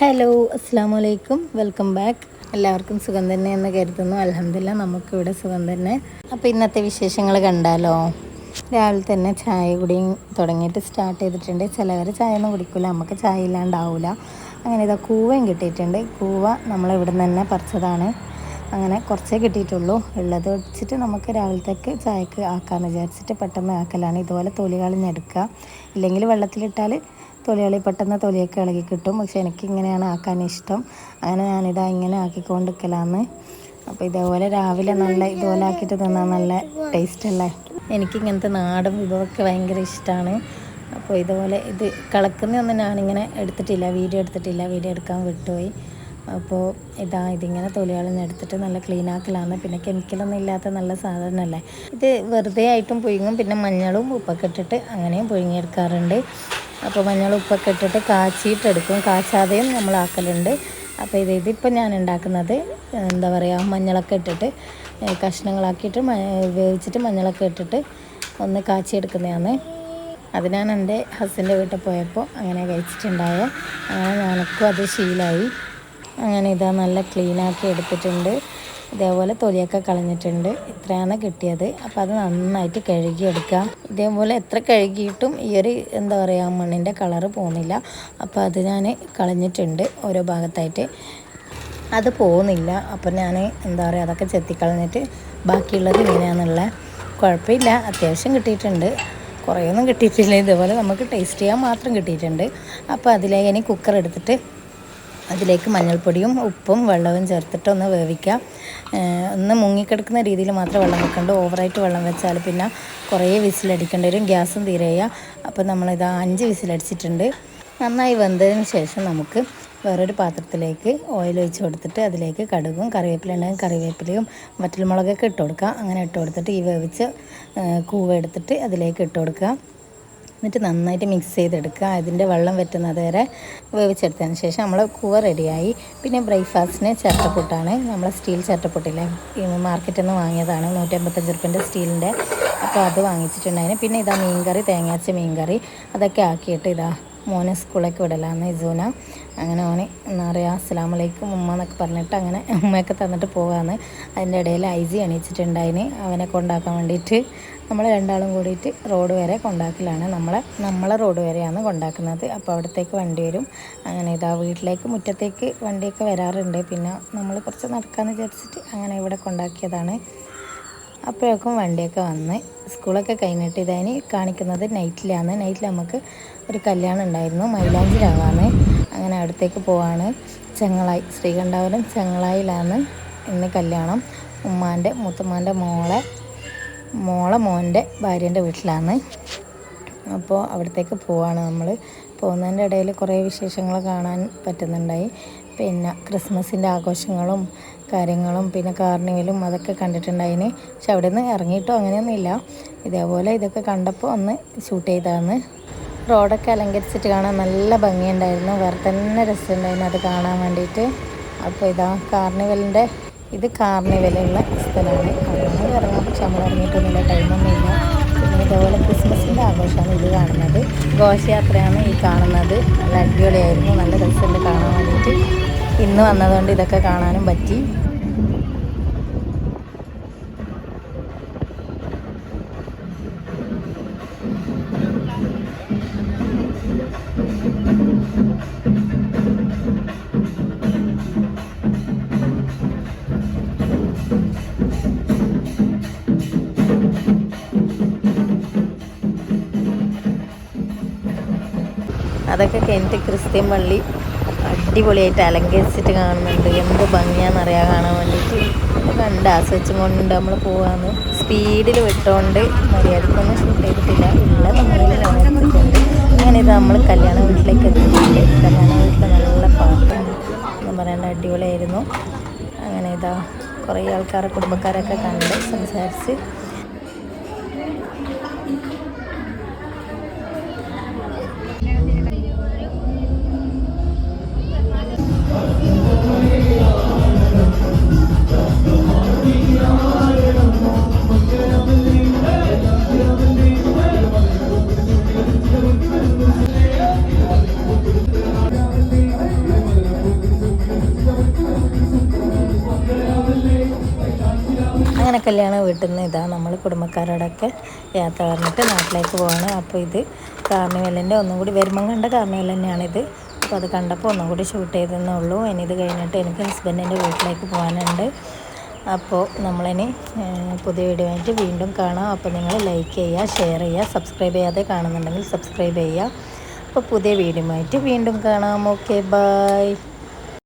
Hello അസ്സാം വലൈക്കും welcome back. എല്ലാവർക്കും സുഖം തന്നെ എന്ന് കരുതുന്നു. അലഹമില്ല നമുക്കിവിടെ സുഖം തന്നെ. അപ്പോൾ ഇന്നത്തെ വിശേഷങ്ങൾ കണ്ടാലോ? രാവിലെ തന്നെ ചായ കുടിയും തുടങ്ങിയിട്ട് സ്റ്റാർട്ട് ചെയ്തിട്ടുണ്ട്. ചിലവർ ചായ ഒന്നും കുടിക്കില്ല നമുക്ക് ചായ ഇല്ലാണ്ടാവില്ല അങ്ങനെ ഇതാ കൂവയും കിട്ടിയിട്ടുണ്ട്. കൂവ നമ്മളിവിടെ നിന്ന് തന്നെ പറിച്ചതാണ്. അങ്ങനെ കുറച്ചേ കിട്ടിയിട്ടുള്ളൂ. ഉള്ളത് വെച്ചിട്ട് നമുക്ക് രാവിലത്തേക്ക് ചായക്ക് ആക്കാമെന്ന് വിചാരിച്ചിട്ട് പെട്ടെന്ന് ആക്കലാണ്. ഇതുപോലെ തൊലി കളഞ്ഞെടുക്കുക. ഇല്ലെങ്കിൽ വെള്ളത്തിലിട്ടാൽ തൊലികളി പെട്ടെന്ന് തൊലിയൊക്കെ ഇളകി കിട്ടും. പക്ഷെ എനിക്ക് ഇങ്ങനെയാണ് ആക്കാൻ ഇഷ്ടം. അങ്ങനെ ഞാനിതാ ഇങ്ങനെ ആക്കിക്കൊണ്ടിരിക്കലാന്ന് അപ്പോൾ ഇതേപോലെ രാവിലെ നല്ല ഇതുപോലെ ആക്കിയിട്ട് തിന്നാൻ നല്ല ടേസ്റ്റ് അല്ലേ എനിക്കിങ്ങനത്തെ നാടൻ വിഭവമൊക്കെ ഭയങ്കര ഇഷ്ടമാണ് അപ്പോൾ ഇതുപോലെ ഇത് കളക്കുന്നൊന്നും ഞാനിങ്ങനെ എടുത്തിട്ടില്ല. വീഡിയോ എടുത്തിട്ടില്ല. വീഡിയോ എടുക്കാൻ വിട്ടുപോയി. അപ്പോൾ ഇതാ ഇതിങ്ങനെ തൊലികളൊന്നും എടുത്തിട്ട് നല്ല ക്ലീൻ ആക്കലാണ്. പിന്നെ കെമിക്കലൊന്നും ഇല്ലാത്ത നല്ല സാധനമല്ലേ? ഇത് വെറുതെ ആയിട്ടും പുഴുങ്ങും. പിന്നെ മഞ്ഞളും ഉപ്പൊക്കെ ഇട്ടിട്ട് അങ്ങനെയും പുഴുങ്ങിയെടുക്കാറുണ്ട്. അപ്പോൾ മഞ്ഞൾ ഉപ്പൊക്കെ ഇട്ടിട്ട് കാച്ചിയിട്ടെടുക്കും. കാച്ചാതെയും നമ്മൾ ആക്കലുണ്ട് അപ്പോൾ ഇത് ഇതിപ്പോൾ ഞാൻ ഉണ്ടാക്കുന്നത് എന്താ പറയുക മഞ്ഞളൊക്കെ ഇട്ടിട്ട് കഷ്ണങ്ങളാക്കിയിട്ട് വേവിച്ചിട്ട് മഞ്ഞളൊക്കെ ഇട്ടിട്ട് ഒന്ന് കാച്ചിയെടുക്കുന്നതാണ്. അത് ഞാൻ എന്റെ ഹസ്ബന്റെ വീട്ടിൽ പോയപ്പോൾ അങ്ങനെ കഴിച്ചിട്ടുണ്ടായ അങ്ങനെ ഞാനൊക്കെ അത് ശീലമായി. അങ്ങനെ ഇതാ നല്ല ക്ലീനാക്കി എടുത്തിട്ടുണ്ട്. ഇതേപോലെ തൊലിയൊക്കെ കളഞ്ഞിട്ടുണ്ട്. ഇത്രയാണ് കിട്ടിയത്. അപ്പോൾ അത് നന്നായിട്ട് കഴുകിയെടുക്കുക ഇതേപോലെ എത്ര കഴുകിയിട്ടും ഈ ഒരു എന്താ പറയുക മണ്ണിന്റെ കളറ് പോകുന്നില്ല. അപ്പോൾ അത് ഞാൻ കളഞ്ഞിട്ടുണ്ട് ഓരോ ഭാഗത്തായിട്ട്. അത് പോകുന്നില്ല. അപ്പോൾ ഞാൻ എന്താ പറയുക അതൊക്കെ ചെത്തിക്കളഞ്ഞിട്ട് ബാക്കിയുള്ളത് ഇങ്ങനെയാണെന്നുള്ള കുഴപ്പമില്ല. അത്യാവശ്യം കിട്ടിയിട്ടുണ്ട്. കുറേയൊന്നും കിട്ടിയിട്ടില്ല. ഇതുപോലെ നമുക്ക് ടേസ്റ്റ് ചെയ്യാൻ മാത്രം കിട്ടിയിട്ടുണ്ട്. അപ്പോൾ അതിലേക്ക് ഇനി കുക്കർ എടുത്തിട്ട് അതിലേക്ക് മഞ്ഞൾപ്പൊടിയും ഉപ്പും വെള്ളവും ചേർത്തിട്ട് ഒന്ന് വേവിക്കാം ഒന്ന് മുങ്ങിക്കിടക്കുന്ന രീതിയിൽ മാത്രം വെള്ളം വെക്കണ്ട. ഓവറായിട്ട് വെള്ളം വെച്ചാൽ പിന്നെ കുറേ വിസിലടിക്കേണ്ടി വരും. ഗ്യാസും തീരെയ്യുക അപ്പോൾ നമ്മളിത് അഞ്ച് വിസിലടിച്ചിട്ടുണ്ട്. നന്നായി വെന്തതിന് ശേഷം നമുക്ക് വേറൊരു പാത്രത്തിലേക്ക് ഓയിൽ ഒഴിച്ച് കൊടുത്തിട്ട് അതിലേക്ക് കടുകും കറിവേപ്പില ഉണ്ടെങ്കിൽ കറിവേപ്പിലയും വറ്റൽമുളകൊക്കെ ഇട്ട് കൊടുക്കുക. അങ്ങനെ ഇട്ട് കൊടുത്തിട്ട് ഈ വേവിച്ച് കൂവ എടുത്തിട്ട് അതിലേക്ക് ഇട്ട് കൊടുക്കുക. എന്നിട്ട് നന്നായിട്ട് മിക്സ് ചെയ്തെടുക്കുക. അതിന്റെ വെള്ളം വറ്റുന്നത് വരെ വേവിച്ചെടുത്തതിന് ശേഷം നമ്മൾ കൂവ റെഡിയായി പിന്നെ ബ്രേക്ക്ഫാസ്റ്റിന് ചട്ടപ്പൊട്ടാണ് നമ്മൾ സ്റ്റീൽ ചിരട്ടപ്പൊട്ടില്ലേ മാർക്കറ്റിൽ നിന്ന് വാങ്ങിയതാണ്. നൂറ്റമ്പത്തഞ്ച് റുപ്യന്റെ സ്റ്റീലിന്റെ. അപ്പോൾ അത് വാങ്ങിച്ചിട്ടുണ്ടായിരുന്നു. പിന്നെ ഇതാ മീൻകറി തേങ്ങാച്ച മീൻകറി. അതൊക്കെ ആക്കിയിട്ട് ഇതാ മോനെ സ്കൂളിലേക്ക് വിടലാന്ന് ഇസൂന അങ്ങനെ ഓന് എന്താ പറയുക അസ്സാം വലൈക്കും ഉമ്മ എന്നൊക്കെ പറഞ്ഞിട്ട് അങ്ങനെ ഉമ്മയൊക്കെ തന്നിട്ട് പോകാമെന്ന് അതിന്റെ ഇടയിൽ ഐ ജി അണിയിച്ചിട്ടുണ്ടായിന് അവനെ കൊണ്ടാക്കാൻ വേണ്ടിയിട്ട് നമ്മൾ രണ്ടാളും കൂടിയിട്ട് റോഡ് വരെ കൊണ്ടാക്കലാണ്. നമ്മളെ നമ്മളെ റോഡ് വരെയാണ് കൊണ്ടാക്കുന്നത്. അപ്പോൾ അവിടത്തേക്ക് വണ്ടി വരും. അങ്ങനെ ഇതാ വീട്ടിലേക്ക് മുറ്റത്തേക്ക് വണ്ടിയൊക്കെ വരാറുണ്ട്. പിന്നെ നമ്മൾ കുറച്ച് നടക്കാമെന്ന് വിചാരിച്ചിട്ട് അങ്ങനെ ഇവിടെ കൊണ്ടാക്കിയതാണ്. അപ്പോഴേക്കും വണ്ടിയൊക്കെ വന്ന് സ്കൂളൊക്കെ കഴിഞ്ഞിട്ട് ഇതായി കാണിക്കുന്നത് നൈറ്റിലാണ്. നൈറ്റിൽ നമുക്ക് ഒരു കല്യാണം ഉണ്ടായിരുന്നു. മൈലാഞ്ചിലാവാണ് അങ്ങനെ അടുത്തേക്ക് പോവാണ്. ചങ്ങളായി ശ്രീകണ്ഠാപുരം ചെങ്ങളായിലാണ് ഇന്ന് കല്യാണം. ഉമ്മാന്റെ മുത്തമ്മാന്റെ മോളെ മോളെ മോന്റെ ഭാര്യേന്റെ വീട്ടിലാണ്. അപ്പോൾ അവിടത്തേക്ക് പോവാണ് നമ്മൾ പോകുന്നതിന്റെ ഇടയിൽ കുറേ വിശേഷങ്ങൾ കാണാൻ പറ്റുന്നുണ്ടായി. പിന്നെ ക്രിസ്മസിന്റെ ആഘോഷങ്ങളും കാര്യങ്ങളും പിന്നെ കാർണിവലും അതൊക്കെ കണ്ടിട്ടുണ്ടായിന് പക്ഷെ അവിടെ നിന്ന് ഇറങ്ങിയിട്ടോ അങ്ങനെയൊന്നുമില്ല. ഇതേപോലെ ഇതൊക്കെ കണ്ടപ്പോൾ ഒന്ന് ഷൂട്ട് ചെയ്തതാണ്. റോഡൊക്കെ അലങ്കരിച്ചിട്ട് കാണാൻ നല്ല ഭംഗിയുണ്ടായിരുന്നു. വേറെ തന്നെ രസമുണ്ടായിരുന്നു അത് കാണാൻ വേണ്ടിയിട്ട്. അപ്പോൾ ഇതാ കാർണിവലിന്റെ ഇത് കാർണിവലുള്ള സ്ഥലമാണ്. അവിടെ നിന്ന് ഇറങ്ങാൻ പക്ഷെ നമ്മൾ ഇറങ്ങിയിട്ടൊന്നുമില്ല. ടൈമൊന്നുമില്ല പിന്നെ ഇതേപോലെ ക്രിസ്മസിന്റെ ആഘോഷമാണ് ഇത് കാണുന്നത്. ഘോഷയാത്രയാണ് ഈ കാണുന്നത്. നല്ല അടിപൊളിയായിരുന്നു. നല്ല രസമുണ്ട് കാണാൻ വേണ്ടിയിട്ട്. ഇന്ന് വന്നതുകൊണ്ട് ഇതൊക്കെ കാണാനും പറ്റി. അതൊക്കെ കഴിഞ്ഞിട്ട് ക്രിസ്ത്യൻ പള്ളി. അടിപൊളിയായിട്ട് അലങ്കരിച്ചിട്ട് കാണുന്നുണ്ട്. എന്ത് ഭംഗിയാണെന്നറിയാൻ കാണാൻ വേണ്ടിയിട്ട് കണ്ട് ആസ്വദിച്ചും കൊണ്ട് നമ്മൾ പോവാന്ന്. സ്പീഡിൽ വിട്ടോണ്ട് മര്യാദക്കൊന്നും ഷൂട്ട് ചെയ്തിട്ടില്ല. ഉള്ള അങ്ങനെ ഇത് നമ്മൾ കല്യാണ വീട്ടിലേക്ക് എത്തിയിട്ടുണ്ട്. കല്യാണ വീട്ടിൽ നല്ല പാട്ടും എന്ന് പറയേണ്ട അടിപൊളിയായിരുന്നു. അങ്ങനെ ഇതാ കുറേ ആൾക്കാരെ കുടുംബക്കാരൊക്കെ കണ്ട് സംസാരിച്ച് കല്യാണ വീട്ടിൽ നിന്ന് ഇതാ നമ്മൾ കുടുംബക്കാരോടൊക്കെ യാത്ര പറഞ്ഞിട്ട് നാട്ടിലേക്ക് പോവാണ്. അപ്പോൾ ഇത് കാർണിവലിന്റെ ഒന്നും കൂടി വരുമ്പം കണ്ട കാർണിവൽ തന്നെയാണിത് അപ്പോൾ അത് കണ്ടപ്പോൾ ഒന്നും കൂടി ഷൂട്ട് ചെയ്തെന്നേ ഉള്ളൂ ഇനി ഇത് കഴിഞ്ഞിട്ട് എനിക്ക് ഹസ്ബൻഡിന്റെ വീട്ടിലേക്ക് പോകാനുണ്ട് അപ്പോൾ നമ്മളിനി പുതിയ വീഡിയോ ആയിട്ട് വീണ്ടും കാണാം. അപ്പോൾ നിങ്ങൾ ലൈക്ക് ചെയ്യുക ഷെയർ ചെയ്യുക സബ്സ്ക്രൈബ് ചെയ്യാതെ കാണുന്നുണ്ടെങ്കിൽ സബ്സ്ക്രൈബ് ചെയ്യുക അപ്പോൾ പുതിയ വീഡിയോ ആയിട്ട് വീണ്ടും കാണാം. Okay bye